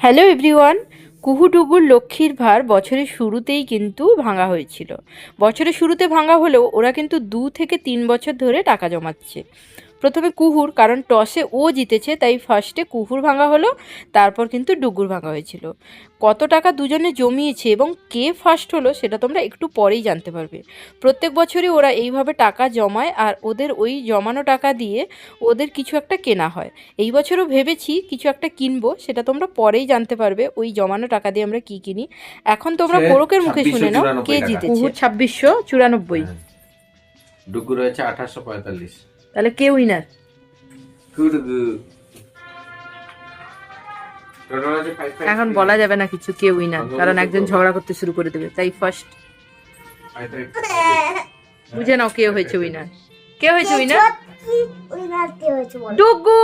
Hello everyone কুহুডুগুর লক্ষ্মীর ভার বছরের শুরুতেই কিন্তু ভাঙা হয়েছিল। বছরের শুরুতে ভাঙা হলেও ওরা কিন্তু দু থেকে তিন বছর ধরে টাকা জমাচ্ছে। প্রথমে কুহুর কারণ টসে ও জিতেছে তাই ফার্স্টে কুহুর ভাঙা হলো তারপর কিন্তু ডুগুর ভাঙা হয়েছিল। কত টাকা দুজনে জমিয়েছে এবং কে ফার্স্ট হলো সেটা তোমরা একটু পরেই জানতে পারবে। প্রত্যেক বছরই ওরা এইভাবে টাকা জমায় আর ওদের ওই জমানো টাকা দিয়ে ওদের কিছু একটা কেনা হয়। এই বছরও ভেবেছি কিছু একটা কিনবো সেটা তোমরা পরেই জানতে পারবে ওই জমানো টাকা দিয়ে আমরা কি কিনি। এখন তোমরা কোরকের মুখে শুনে নাও কে। জিতেছে। ছাব্বিশশো চুরানব্বই। ডুগু রয়েছে আঠাশশো পঁয়তাল্লিশ। তাহলে কে উইনার এখন বলা যাবে না কিছু কে উইনার কারণ একজন ঝগড়া করতে শুরু করে দেবে তাই ফার্স্ট। বুঝে নাও কে হয়েছে উইনার কে হয়েছে উইনার ডুগু!